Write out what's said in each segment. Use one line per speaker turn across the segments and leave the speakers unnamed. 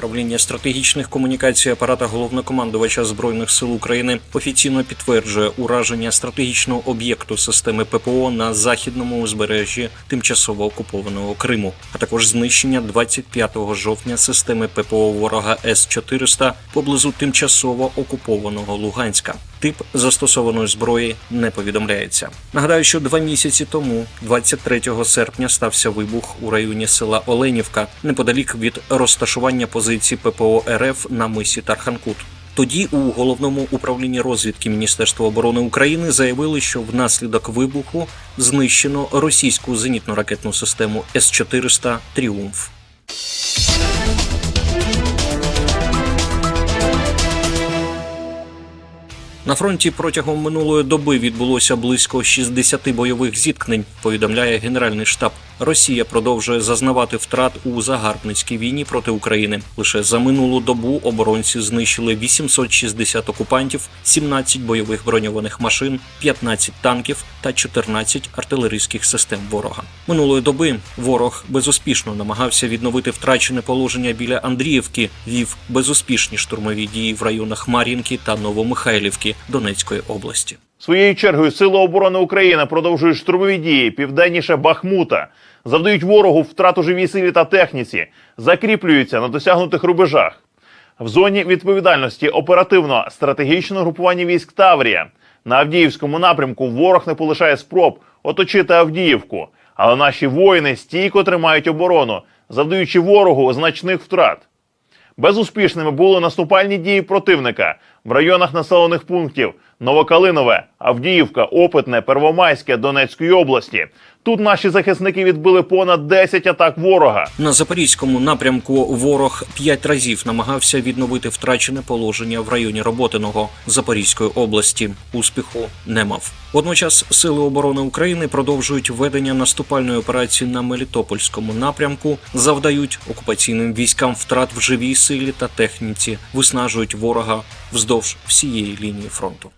Правління стратегічних комунікацій апарата головнокомандувача збройних сил України офіційно підтверджує ураження стратегічного об'єкту системи ППО на західному узбережжі тимчасово окупованого Криму, а також знищення 25 жовтня системи ППО ворога С 400 поблизу тимчасово окупованого Луганська. Тип застосованої зброї не повідомляється. Нагадаю, що два місяці тому, 23 серпня, стався вибух у районі села Оленівка неподалік від розташування позицій ППО РФ на мисі Тарханкут. Тоді у головному управлінні розвідки Міністерства оборони України заявили, що внаслідок вибуху знищено російську зенітно-ракетну систему С-400 Тріумф. На фронті протягом минулої доби відбулося близько 60 бойових зіткнень. Повідомляє Генеральний штаб. Росія продовжує зазнавати втрат у загарбницькій війні проти України. Лише за минулу добу оборонці знищили 860 окупантів, 17 бойових броньованих машин, 15 танків та 14 артилерійських систем ворога. Минулої доби ворог безуспішно намагався відновити втрачене положення біля Андріївки, вів безуспішні штурмові дії в районах Мар'їнки та Новомихайлівки Донецької області.
Своєю чергою Сили оборони України продовжують штурмові дії південніше Бахмута, завдають ворогу втрату живій силі та техніці, закріплюються на досягнутих рубежах. В зоні відповідальності оперативно стратегічне групування військ Таврія. На Авдіївському напрямку ворог не полишає спроб оточити Авдіївку, але наші воїни стійко тримають оборону, завдаючи ворогу значних втрат. Безуспішними були наступальні дії противника в районах населених пунктів Новокалинове, Авдіївка, Опитне, Первомайське Донецької області. Тут наші захисники відбили понад 10 атак ворога.
На запорізькому напрямку ворог п'ять разів намагався відновити втрачене положення в районі Роботиного Запорізької області. Успіху не мав. Водночас сили оборони України продовжують ведення наступальної операції на Мелітопольському напрямку, завдають окупаційним військам втрат в живій силі та техніці, виснажують ворога вздовж всієї лінії фронту.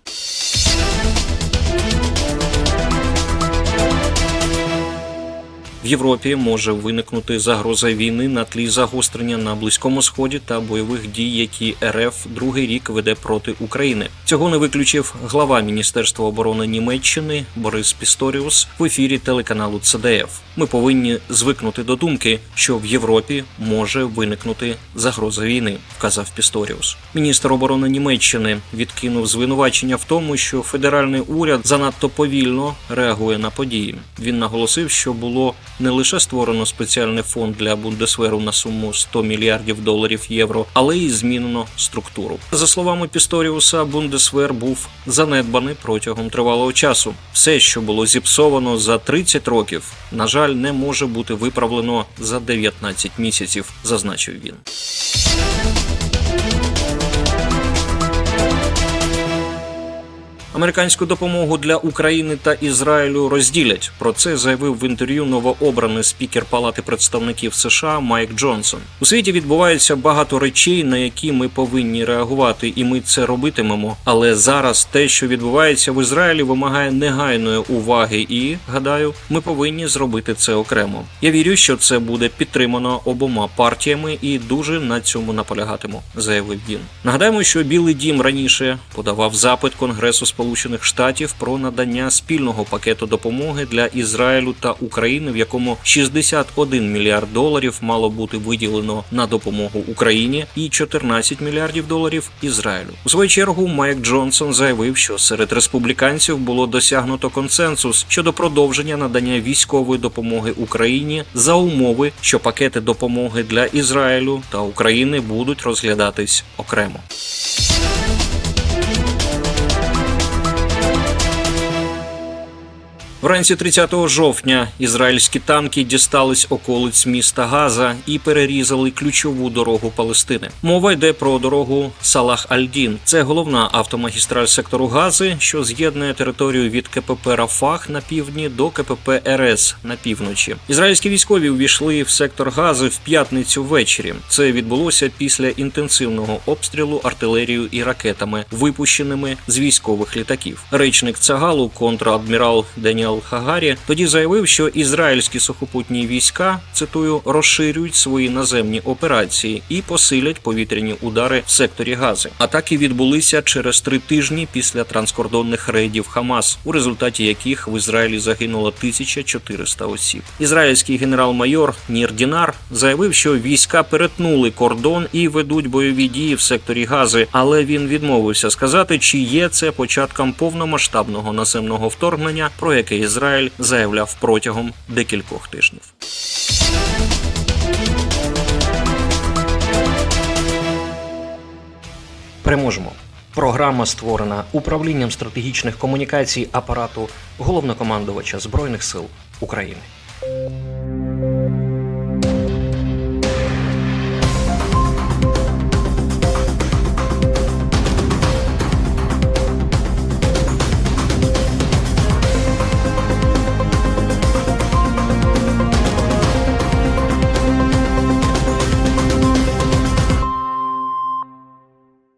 В Європі може виникнути загроза війни на тлі загострення на близькому сході та бойових дій, які РФ другий рік веде проти України. Цього не виключив глава Міністерства оборони Німеччини Борис Пісторіус в ефірі телеканалу ЦДФ. Ми повинні звикнути до думки, що в Європі може виникнути загроза війни, вказав Пісторіус. Міністр оборони Німеччини відкинув звинувачення в тому, що федеральний уряд занадто повільно реагує на події. Він наголосив, що було не лише створено спеціальний фонд для Бундесверу на суму 100 мільярдів доларів євро, але й змінено структуру. За словами Пісторіуса, Бундесвер був занедбаний протягом тривалого часу. Все, що було зіпсовано за 30 років, на жаль, не може бути виправлено за 19 місяців, зазначив він. Американську допомогу для України та Ізраїлю розділять. Про це заявив в інтерв'ю новообраний спікер Палати представників США Майк Джонсон. У світі відбувається багато речей, на які ми повинні реагувати, і ми це робитимемо. Але зараз те, що відбувається в Ізраїлі, вимагає негайної уваги, і гадаю, ми повинні зробити це окремо. Я вірю, що це буде підтримано обома партіями, і дуже на цьому наполягатиму, заявив він. Нагадаємо, що Білий Дім раніше подавав запит Конгресу Сполучених Штатів про надання спільного пакету допомоги для Ізраїлю та України, в якому 61 мільярд доларів мало бути виділено на допомогу Україні і 14 мільярдів доларів Ізраїлю. У свою чергу Майк Джонсон заявив, що серед республіканців було досягнуто консенсус щодо продовження надання військової допомоги Україні за умови, що пакети допомоги для Ізраїлю та України будуть розглядатись окремо. Вранці 30 жовтня ізраїльські танки дістались околиць міста Газа і перерізали ключову дорогу Палестини. Мова йде про дорогу Салах Аль-Дін. Це головна автомагістраль сектору Гази, що з'єднує територію від КПП Рафах на півдні до КПП РС на півночі. Ізраїльські військові увійшли в сектор Гази в п'ятницю ввечері. Це відбулося після інтенсивного обстрілу артилерією і ракетами, випущеними з військових літаків. Речник Цагалу, контрадмірал Деніал Хагарі, тоді заявив, що ізраїльські сухопутні війська цитую розширюють свої наземні операції і посилять повітряні удари в секторі Гази. Атаки відбулися через три тижні після транскордонних рейдів Хамас, у результаті яких в Ізраїлі загинуло 1400 осіб. Ізраїльський генерал-майор Нір Дінар заявив, що війська перетнули кордон і ведуть бойові дії в секторі Гази, але він відмовився сказати, чи є це початком повномасштабного наземного вторгнення, про яке Ізраїль заявляв протягом декількох тижнів. Переможемо. Програма створена управлінням стратегічних комунікацій апарату головнокомандувача Збройних сил України.